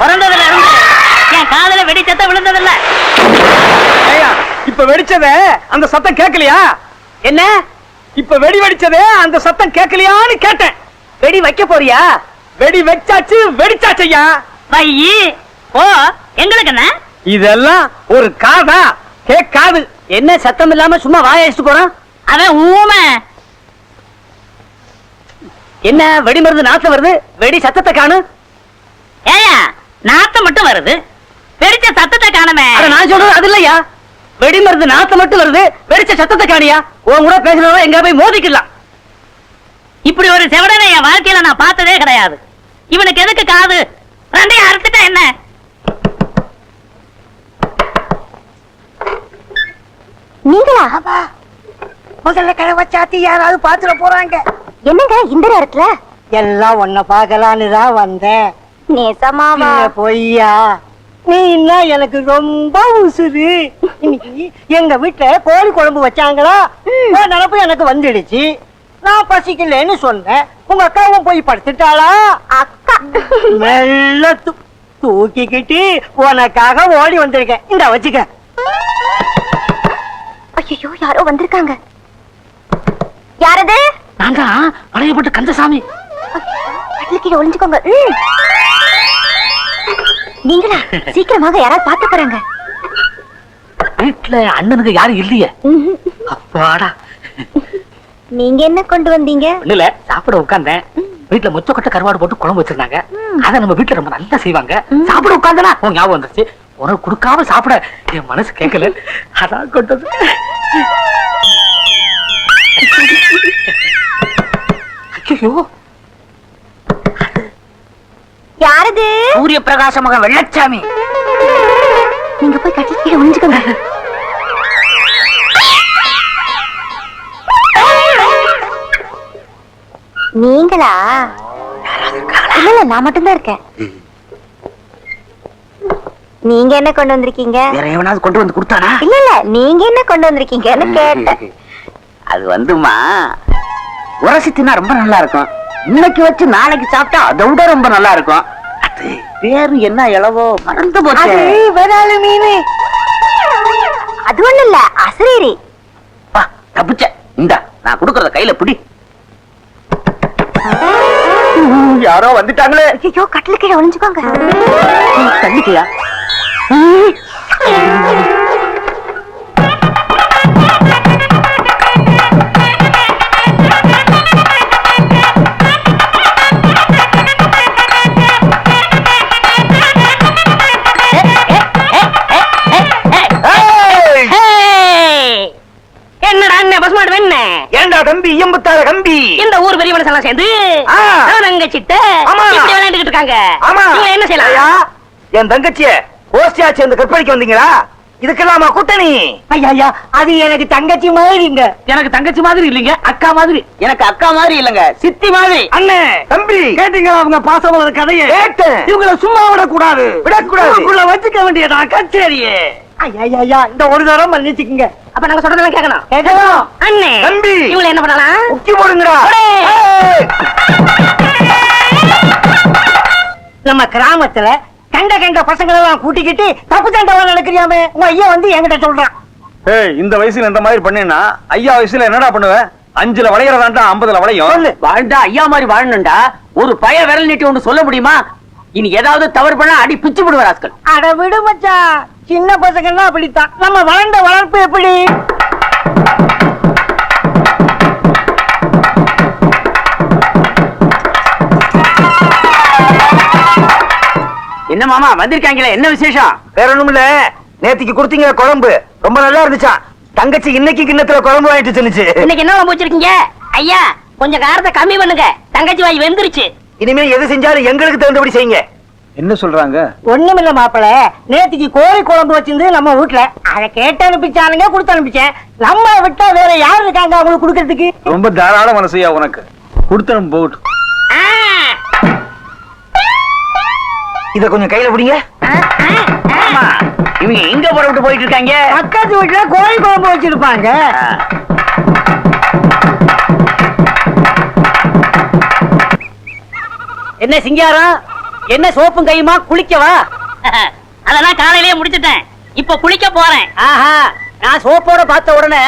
பிறந்ததுல இருந்து என் காதுல வெடி சத்தம் விழுந்ததில்ல. ஏய்யா, இப்ப வெடிச்சதே அந்த சத்தம் கேட்கலையா? என்ன? இப்ப வெடி வெடிச்சதே அந்த சத்தம் கேட்கலையான்னு கேட்டேன். வெடி வைக்க போறியா? வெடி வச்சாச்சு வெடிச்சாச்சையா வையி ஓ எங்களுக்கு என்ன? இதெல்லாம் ஒரு காதா. கேட்காது என்ன சத்தம் இல்லாம சும்மா வாய அடிச்சுட்டு போறான்? அவன் ஊமை. என்ன வெடி மருந்து நாத்தம் வருது? வெடி சத்தத்தை காணு. ஏயா நாத்தம் மட்டும் வருது. வெடிச்ச சத்தத்தை காணமே. அட நான் சொல்றது அது இல்லையா? வெடி மருந்து நாத்தம் மட்டும் வருது வெடிச்ச சத்தத்தை காணியா? உன் கூட பேசுறவங்க எங்க போய் மோதிக்கலாம் இப்படி ஒரு செவடனை என் வாழ்க்கையில நான் பார்த்ததே கிடையாது. இவனுக்கு எதுக்கு காது? ரெண்டையும் அறுத்துட்டா என்ன? நீங்களா? முதல்ல சாத்தி யாராவது பாத்துட போறாங்க. என்னங்க இந்த நேரத்துல? எல்லாம் உன்னை பார்க்கலான்னு தான் வந்தேன். பின்ன பொய்யா. நீ என்ன எனக்கு ரொம்ப உசுரு இன்னைக்கு எங்க வீட்டுல கோழி குழம்பு வச்சாங்களா? நினப்பு எனக்கு வந்துடுச்சு. நான் பசிக்கலன்னு சொன்னேன். உங்க அக்காவும் போய் படுத்துட்டாளா? அக்கா. மெல்ல தூ- தூக்கிக்கிட்டு உனக்காக ஓடி வந்திருக்கேன். இந்த வச்சுக்க. ஐயோ யாரோ வந்திருக்காங்க. யாரது? நான் தான். பழையப்பட்டு கந்தசாமி. ஒளிஞ்சுக்கோங்க. நீங்களா சீக்கிரமாக யாராவது பார்த்து போறாங்க. வீட்டுல அண்ணனுக்கு யாரும் இல்லையே. அப்பாடா. நீங்க என்ன கொண்டு வந்தீங்க? ஒண்ணுல சாப்பிட உட்கார்ந்தேன். வீட்டுல மொச்சக்கொட்டை கருவாடு போட்டு குழம்பு வச்சிருந்தாங்க. அத நம்ம வீட்டுல ரொம்ப நல்லா செய்வாங்க. சாப்பிட உட்கார்ந்தனா? உன் ஞாபகம் வந்துருச்சு. உனக்கு கொடுக்காம சாப்பிட என் மனசு கேட்கல அதான் கொண்டது. ஐயோ யாரது? சூரிய பிரகாச மகன் வெள்ளச்சாமி. நீங்க போய் கட்டில கீழே ஒளிஞ்சுக்கோங்க நீங்களா? இல்ல இல்ல நான் மட்டும்தான் இருக்கேன். நீங்க என்ன கொண்டு வந்திருக்கீங்க? வேற எவனாவது கொண்டு வந்து கொடுத்தானா? இல்ல இல்ல நீங்க என்ன கொண்டு வந்திருக்கீங்கன்னு கேட்டேன். அது வந்துமா உரசி தின்னா ரொம்ப நல்லா இருக்கும். இன்னைக்கு வச்சு நாளைக்கு சாப்பிட்டா அதை விட ரொம்ப நல்லா இருக்கும். அது பேரு என்ன இளவோ? மறந்து போச்சு. விராலு மீன். அது ஒண்ணு இல்ல அசரீரி. பா, தப்பிச்ச இந்தா நான் கொடுக்கறத கையில பிடி. யாரோ வந்துட்டாங்களே. ஐயோ கட்டில கீழே ஒளிஞ்சுக்கோங்க. தள்ளிக்கையா ஏண்டா தம்பி எம்புத்தார கம்பி. இந்த ஊர் பெரிய சேர்ந்து. அங்க சித்த ஆமா. இப்படி விளையாண்டுகிட்டு இருக்காங்க. என்ன ஐயா, செய்யலாம் என் தங்கச்சிய கோஷ்டியா சேர்ந்து கற்பழிக்க வந்தீங்களா? இதுக்கெல்லாமா கூட்டணி? ஐயா ஐயா அது எனக்கு தங்கச்சி மாதிரிங்க எனக்கு தங்கச்சி மாதிரி இல்லைங்க அக்கா மாதிரி. எனக்கு அக்கா மாதிரி இல்லங்க சித்தி மாதிரி. அண்ணே தம்பி. கேட்டீங்களா அவங்க பாசமலர் கதையை. கேட்டேன். இவங்களை சும்மா விடக்கூடாது. விடக்கூடாது. ஊருக்குள்ள வச்சுக்க வேண்டியதா கச்சேரியே. ஐயா இந்த ஒரு மன்னிச்சுக்குங்க. அப்ப நாங்க சொல்றதெல்லாம் கேட்கணும். கேட்கணும் அண்ணே தம்பி. இவங்களை என்ன பண்ணலாம்? போடுங்கடா. நம்ம கிராமத்துல கண்ட கண்ட பசங்களை எல்லாம் கூட்டிக்கிட்டு தப்பு தண்டவா நடக்கிறியாமே? உங்க ஐயா வந்து என்கிட்ட சொல்றான். ஏய் இந்த வயசுல இந்த மாதிரி பண்ணேன்னா ஐயா வயசுல என்னடா பண்ணுவ? அஞ்சுல வளையறதாண்டா ஐம்பதுல வளையும்? வாழ்ந்தா ஐயா மாதிரி வாழணும்டா. ஒரு பய விரல் நீட்டி ஒன்று சொல்ல முடியுமா? இனி ஏதாவது தவறு பண்ணா அடி பிச்சு விடுவார் ஆட்கள் அட விடு மச்சான். சின்ன பசங்கன்னா அப்படித்தான். நம்ம வளர்ந்த வளர்ப்பு எப்படி? என்ன மாமா வந்திருக்காங்களே? என்ன விசேஷம்? வேற ஒண்ணும் இல்ல. நேத்திக்கு கொடுத்தீங்க குழம்பு. ரொம்ப நல்லா இருந்துச்சாம் தங்கச்சி இன்னைக்கு கிண்ணத்துல குழம்பு வாங்கிட்டு சொன்னுச்சு இன்னைக்கு என்ன குழம்பு வச்சிருக்கீங்க? ஐயா கொஞ்சம் காரத்தை கம்மி பண்ணுங்க. தங்கச்சி வாய் வெந்துருச்சு. இனிமே எது செஞ்சாலும் எங்களுக்கு தகுந்தபடி செய்யுங்க. என்ன சொல்றாங்க? ஒண்ணுமில்ல மாப்பிள. நேத்திக்கு கோழி குழம்பு வச்சிருந்து நம்ம வீட்டுல அதை கேட்டு அனுப்பிச்சானுங்க கொடுத்து அனுப்பிச்சேன். நம்ம விட்டா வேற யார் இருக்காங்க அவங்களுக்கு கொடுக்கறதுக்கு? ரொம்ப தாராள மனசையா உனக்கு. கொடுத்தனும் போகட்டும். இத கொஞ்சம் கையில பிடிங்க. ஆமா. இவங்க எங்க புறப்பட்டு போயிட்டு இருக்காங்க. பக்கத்து வீட்டுல கோழி குழம்பு வச்சிருப்பாங்க. என்ன சிங்காரம்? என்ன சோப்பும் கையுமா? குளிக்கவா? அதெல்லாம் காலையிலேயே முடிச்சிட்டேன். இப்ப குளிக்க போறேன். ஆஹா நான் சோப்போட பார்த்த உடனே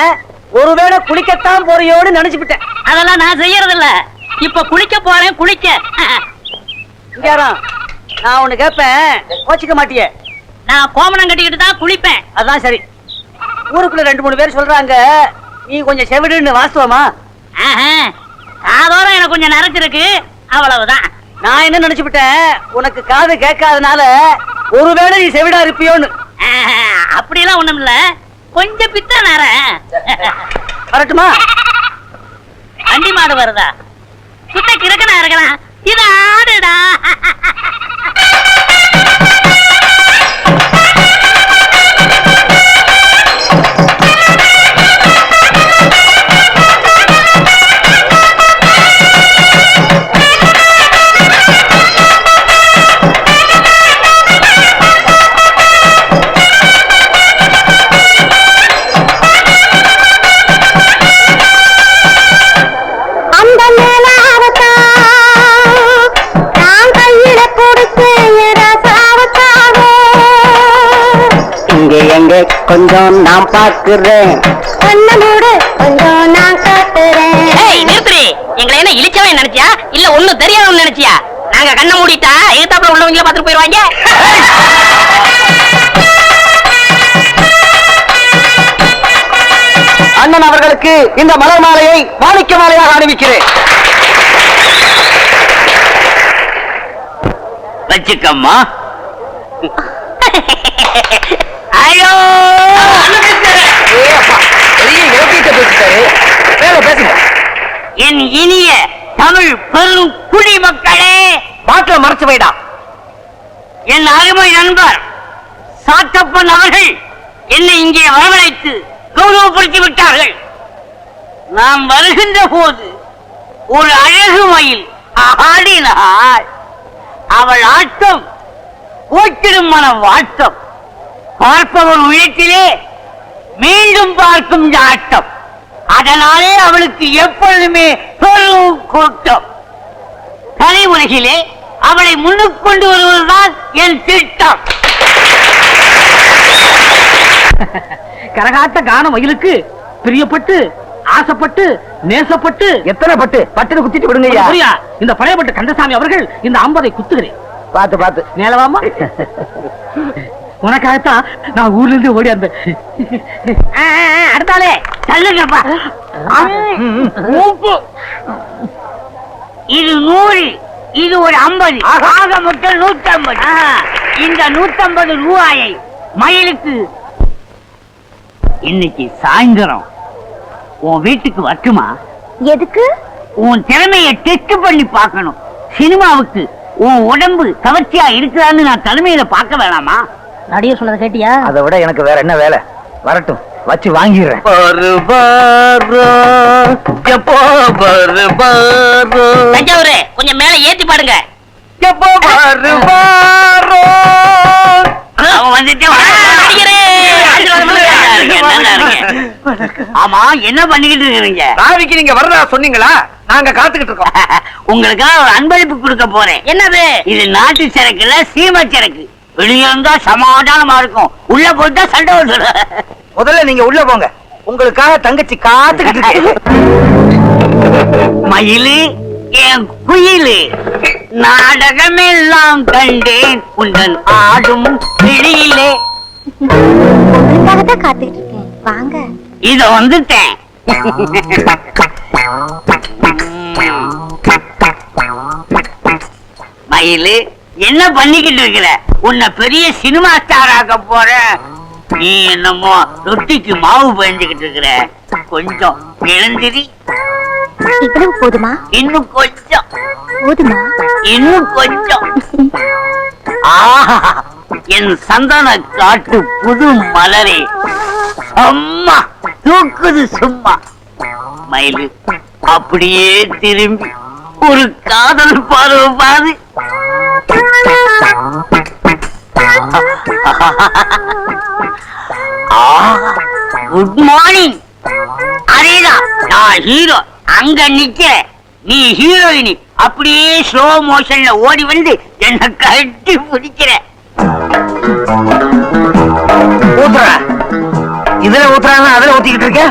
ஒருவேளை குளிக்கத்தான் போறியோன்னு நினைச்சுக்கிட்டேன். அதெல்லாம் நான் செய்யறது இல்ல இப்ப குளிக்க போறேன் குளிக்க. நான் ஒண்ணு கேட்பேன் கோச்சிக்க மாட்டியே. நான் கோமணம் கட்டிக்கிட்டு தான் குளிப்பேன். அதான் சரி. ஊருக்குள்ள ரெண்டு மூணு பேர் சொல்றாங்க நீ கொஞ்சம் செவிடுன்னு வாஸ்தவமா? காதோரம் எனக்கு கொஞ்சம் நரைச்சிருக்கு. அவ்வளவுதான். நான் என்ன நினைச்சுக்கிட்டேன் உனக்கு காது கேட்காதனால ஒருவேளை நீ செவிடா இருப்பியோன்னு. அப்படியெல்லாம் ஒண்ணும் இல்ல கொஞ்சம் பித்த நர வரட்டுமா? வண்டி மாடு வருதா? சுத்த கிறுக்கனா இருக்கலாம். இது ஆடுடா கொஞ்சம் நான் பாக்குறேன் கண்ண மூடு கொஞ்சம் நான் காட்டுறேன். ஏய் நிறுத்துறி எங்களை என்ன இழிச்சவன் நினைச்சியா? இல்ல ஒண்ணும் தெரியாதவன் நினைச்சியா? நாங்க கண்ணை மூடிட்டா எதிர்த்தாப்புல உள்ளவங்கள பாத்துட்டு போயிருவாங்க? அண்ணன் அவர்களுக்கு இந்த மலர் மாலையை மாணிக்க மாலையாக அணிவிக்கிறேன். வச்சுக்கம்மா. ஐயோ! பெரிய இலக்கியத்தை பேசிட்டாரு. வேற பேசுங்க. என் இனிய தமிழ் பெரும் குடிமக்களே பாட்டில மறைச்சு போயிடா என் அருமை நண்பர் சாத்தப்பன் அவர்கள் என்னை இங்கே வரவழைத்து கௌரவப்படுத்தி விட்டார்கள். நாம் வருகின்ற போது ஒரு அழகு மயில் ஆடினாள். அவள் ஆட்டம் போற்றிடும் மன வாட்டம் பார்ப்பவர் உள்ளத்திலே மீண்டும் பார்க்கும் ஆட்டம் அதனாலே அவளுக்கு எப்பொழுதுமே பெரும் கூட்டம். கலை உலகிலே அவளை முன்னுக்கு கொண்டு வருவதுதான் என் திட்டம். கரகாட்ட கான மயிலுக்கு பிரியப்பட்டு ஆசைப்பட்டு நேசப்பட்டு எத்தனை பட்டு? பட்டுன்னு குத்திட்டு விடுங்க இந்த பழையப்பட்ட கந்தசாமி அவர்கள் இந்த ஐம்பதை குத்துகிறேன். பாத்து பாத்து மேலவாமா உனக்காகத்தான் நான் ஊர்ல இருந்து ஓடி அந்த அடுத்தாலே தள்ளுங்கப்பா. இது நூறு இது ஒரு ஐம்பது. ஆக. மொத்தம் நூத்தம்பது. இந்த நூத்தம்பது ரூபாயை மயிலுக்கு. இன்னைக்கு சாயந்தரம். உன் வீட்டுக்கு வரட்டுமா? எதுக்கு? உன் திறமையை டெஸ்ட் பண்ணி பார்க்கணும். சினிமாவுக்கு உன் உடம்பு கவர்ச்சியா இருக்குதான்னு நான் தலைமையில பார்க்க வேணாமா? நடிகர் சொன்னதை கேட்டியா? அதை விட எனக்கு வேற என்ன வேலை? வரட்டும் வச்சு வாங்கிடுறேன். தஞ்சாவூர் கொஞ்சம் மேல ஏத்தி பாடுங்க! ஆமா என்ன பண்ணிக்கிட்டு இருக்கீங்க ராவிக்கு நீங்க வர்றதா சொன்னீங்களா? நாங்க காத்துக்கிட்டு இருக்கோம். உங்களுக்காக ஒரு அன்பளிப்பு கொடுக்க போறேன். என்னது? இது நாட்டு சரக்கு இல்ல சீமை சரக்கு. வெளியே இருந்தா சமாதானமா இருக்கும். உள்ள போயிட்டா சண்டை வந்துடும் முதல்ல நீங்க உள்ள போங்க. உங்களுக்காக தங்கச்சி காத்துக்கிட்டு இருக்கு. மயிலு என் குயிலு நாடகமெல்லாம் கண்டேன். உந்தன் ஆடும் கிளியிலே உங்களுக்காக தான் காத்துக்கிட்டு இருக்கேன். வாங்க. இத வந்துட்டேன். மயிலு என்ன பண்ணிக்கிட்டு இருக்கிற உன்னை பெரிய சினிமா ஸ்டார் ஆக்க போற நீ என்னமோ ரொட்டிக்கு மாவு பயந்துகிட்டு இருக்கிற. கொஞ்சம் எழுந்திரி. இவ்வளவு போதுமா? இன்னும் கொஞ்சம். போதுமா? இன்னும் கொஞ்சம். ஆஹா என் சந்தன காட்டு புது மலரே. அம்மா தூக்குது சும்மா. மயிலு அப்படியே திரும்பி. ஒரு காதல் பார்வை பாரு. குட் மார்னிங் அதேதான் நான் ஹீரோ அங்க நிக்க நீ ஹீரோயினி அப்படியே ஸ்லோ மோஷன்ல ஓடி வந்து என்ன கட்டி பிடிக்கிற. ஊத்துற. இதுல ஊத்துறாங்க அதுல ஊத்திக்கிட்டு இருக்க?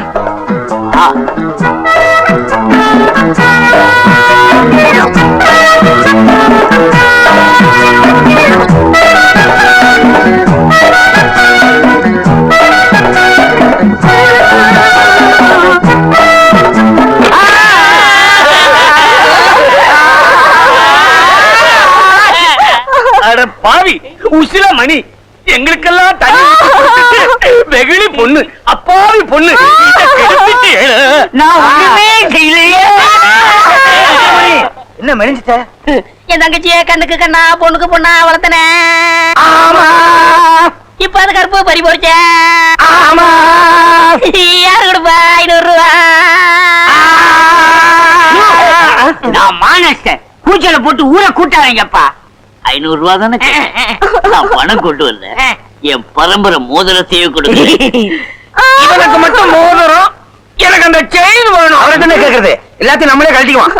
உசில மணி. எங்களுக்கெல்லாம் தண்ணி ஊத்தி வெகுளி பொண்ணு அப்பாவி பொண்ணு. நான் ஒண்ணுமே செய்யலையே. என்ன மெலிஞ்சிட்ட என் தங்கச்சிய கண்ணுக்கு கண்ணா பொண்ணுக்கு பொண்ணா வளர்த்தனே. ஆமா. இப்ப அது கருப்பு பறி போச்ச. ஆமா. யாரு கொடுப்பா? ஐநூறு ரூபா நான் மானஸ்டர் கூச்சல போட்டு ஊரை கூட்டாதீங்கப்பா. ஐநூறு ரூபா தானே. நான் பணம் கொண்டு வந்தேன். என் பரம்பரை மோதிரத்தையே கொடுக்க இவனுக்கு மட்டும் மோதிரம் எனக்கு அந்த செயின் வேணும். அவரை தானே கேக்குறது? எல்லாத்தையும் நம்மளே கழட்டிக்குவான்.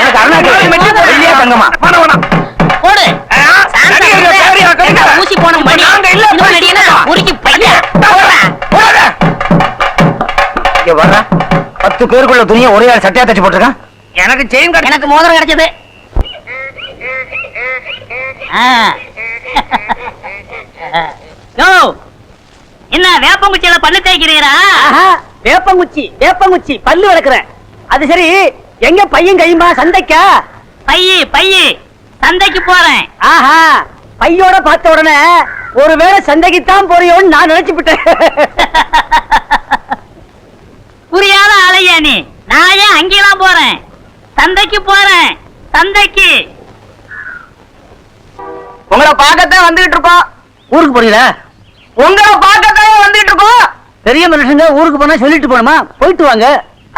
எனக்கு அருணா தங்கமா? வேணாம், வேணாம். போடு. ஊசி போன மணி உருக்கி பையன் போடா. இங்க வர்ற. பத்து பேருக்குள்ள துணியை ஒரே ஆள் சட்டையா தச்சு போட்டிருக்கான். எனக்கு செயின் எனக்கு மோதிரம் கிடைச்சது. யோ, என்ன வேப்பங்குச்சியில பல்லு தேய்க்கிறீரா வேப்பங்குச்சி வேப்பங்குச்சி பல்லு வளர்க்குறேன். அது சரி எங்க பையன் கையுமா? சந்தைக்கா? பையி பையி சந்தைக்கு போறேன். ஆஹா பையோட பார்த்த உடனே ஒருவேளை சந்தைக்கு தான் போறியோன்னு நான் நினைச்சு விட்டேன் புரியாத ஆளையா நீ. நான் ஏன் அங்கெல்லாம் போறேன்? சந்தைக்கு போறேன். சந்தைக்கு. உங்களை பார்க்கத்தான் வந்துகிட்டு இருக்கோம். ஊருக்கு போறீங்களா? உங்களை பார்க்கத்தான் வந்துகிட்டு இருக்கோம். பெரிய மனுஷங்க ஊருக்கு போனா சொல்லிட்டு போனோமா போயிட்டு வாங்க.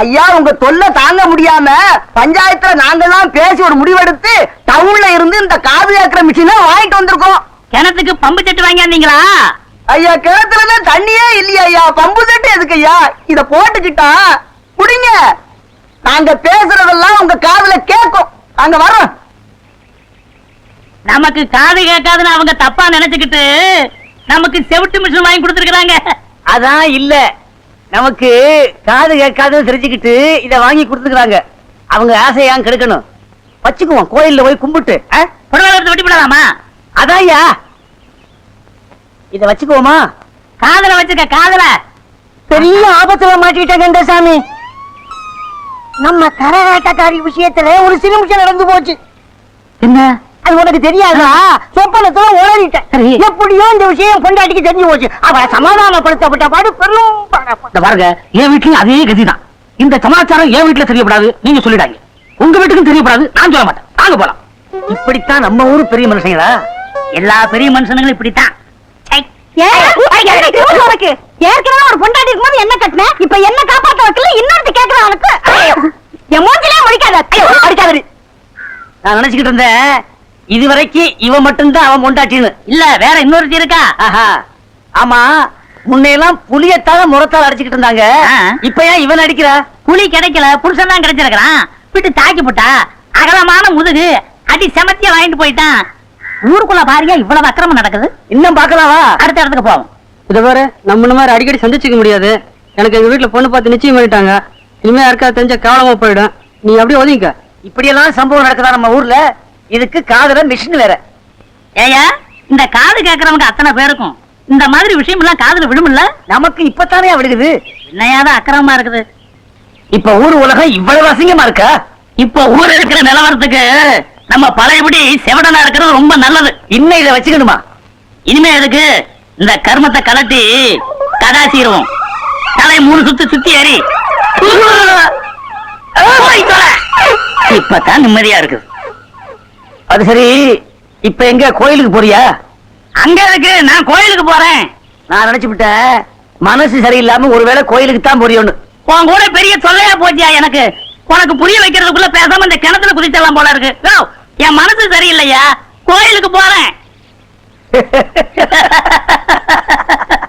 ஐயா உங்க தொல்லை தாங்க முடியாம பஞ்சாயத்துல நாங்கெல்லாம் பேசி ஒரு முடிவெடுத்து டவுன்ல இருந்து இந்த காது கேட்கிற மிஷினை வாங்கிட்டு வந்திருக்கோம். கிணத்துக்கு பம்பு செட்டு வாங்கியாந்தீங்களா? ஐயா கிணத்துல தான் தண்ணியே இல்லையா ஐயா. பம்பு தட்டு எதுக்கு ஐயா? இத போட்டுக்கிட்டா குடிங்க. நாங்க பேசுறதெல்லாம் உங்க காதுல கேட்கும். நாங்க வரோம் நமக்கு காது கேட்காதுன்னு அவங்க தப்பா நினைச்சுக்கிட்டு நமக்கு செவிட்டு மிஷின் வாங்கி கொடுத்துருக்காங்க அதான் இல்ல. நமக்கு காது கேட்காதுன்னு தெரிஞ்சுக்கிட்டு இத வாங்கி கொடுத்துக்கிறாங்க அவங்க ஆசையா கெடுக்கணும்? வச்சுக்குவோம் கோயில்ல போய் கும்பிட்டு? புடவை வெட்டி விடலாமா அதான்யா இத வச்சுக்குவோமா? காதல வச்சுக்க காதல. பெரிய ஆபத்துல மாட்டிக்கிட்டாங்க சாமி நம்ம கரகாட்டக்காரி விஷயத்துல ஒரு சிறு நிமிஷம் நடந்து போச்சு. என்ன? அது உனக்கு தெரியாதா? சொப்பனத்துல உளறிட்டேன். எப்படியோ இந்த விஷயம் பொண்டாட்டிக்கு தெரிஞ்சு போச்சு. அவ சமாதானப்படுத்தப்பட்ட பாடு பெரும் பாருங்க என் வீட்லயும் அதே கதிதான். இந்த சமாச்சாரம் என் வீட்டுல தெரியப்படாது. நீங்க சொல்லிடாங்க உங்க வீட்டுக்கும் தெரியப்படாது. நான் சொல்ல மாட்டேன். வாங்க போலாம். இப்படித்தான் நம்ம ஊரு பெரிய மனுஷங்களா? எல்லா பெரிய மனுஷனுங்களும் இப்படித்தான். ஏற்கனவே ஒரு பொண்டாட்டி இருக்கும்போது என்ன கட்டின? இப்ப என்ன காப்பாத்த வைக்கல? இன்னொருத்த கேக்குறான் உனக்கு என் மூஞ்சிலே முடிக்காத. அடிக்காதடி நான் நினைச்சுக்கிட்டு இருந்தேன் இதுவரைக்கும் இவன் மட்டும்தான் அவன் பொண்டாட்டின்னு. இல்ல வேற இன்னொருத்தி இருக்கா? ஆமா முன்னையெல்லாம் புளியத்தால முறத்தால் அடிச்சுக்கிட்டு இருந்தாங்க. இப்ப ஏன் இவன் அடிக்கிறா? புலி கிடைக்கல புருஷன் தான் கிடைச்சிருக்கிறான். விட்டு தாக்கி போட்டா அகலமான முதுகு அடி செமத்திய வாங்கிட்டு போயிட்டான். ஊருக்குள்ள பாருங்க இவ்வளவு அக்கிரமம் நடக்குது? இன்னும் பாக்கலாவா அடுத்த இடத்துக்கு போவோம். இத பாரு நம்ம மாதிரி அடிக்கடி சந்திச்சுக்க முடியாது. எனக்கு எங்க வீட்டுல பொண்ணு பார்த்து நிச்சயம் பண்ணிட்டாங்க. இனிமே யாருக்கா தெரிஞ்ச கேவலமா போயிடும். நீ அப்படியே ஒதுங்கிக்க. இப்படியெல்லாம் சம்பவம் நடக்குதா நம்ம ஊர்ல? இதுக்கு காதுல மிஷின் வேற. ஏயா இந்த காது கேட்கறவங்க அத்தனை பேருக்கும் இந்த மாதிரி விஷயம் எல்லாம் காதுல விழுமில்ல? நமக்கு இப்பத்தானே விடுகுது என்னையாதான் அக்கிரமமா இருக்குது. இப்ப ஊர் உலகம் இவ்வளவு அசிங்கமா இருக்கா? இப்ப ஊர் இருக்கிற நிலவரத்துக்கு நம்ம பழையபடி செவடனா இருக்கிறது ரொம்ப நல்லது. இன்னும் இதை வச்சுக்கணுமா? இனிமே எதுக்கு? இந்த கர்மத்தை கலட்டி கதாசீருவோம் தலை மூணு சுத்து சுத்தி ஏறி. இப்பதான் நிம்மதியா இருக்குது. அது சரி. இப்ப எங்க? கோயிலுக்கு போறியா? அங்க இருக்கு. நான் கோயிலுக்கு போறேன். நான் நினைச்சுவிட்டேன் மனசு சரியில்லாம ஒருவேளை கோயிலுக்கு தான் போறியோன்னு. உன் கூட பெரிய தொல்லையா போச்சியா எனக்கு? உனக்கு புரிய வைக்கிறதுக்குள்ள பேசாம இந்த கிணத்துல குதிச்சலாம் போல இருக்கு. என் மனசு சரியில்லையா? கோயிலுக்கு போறேன்.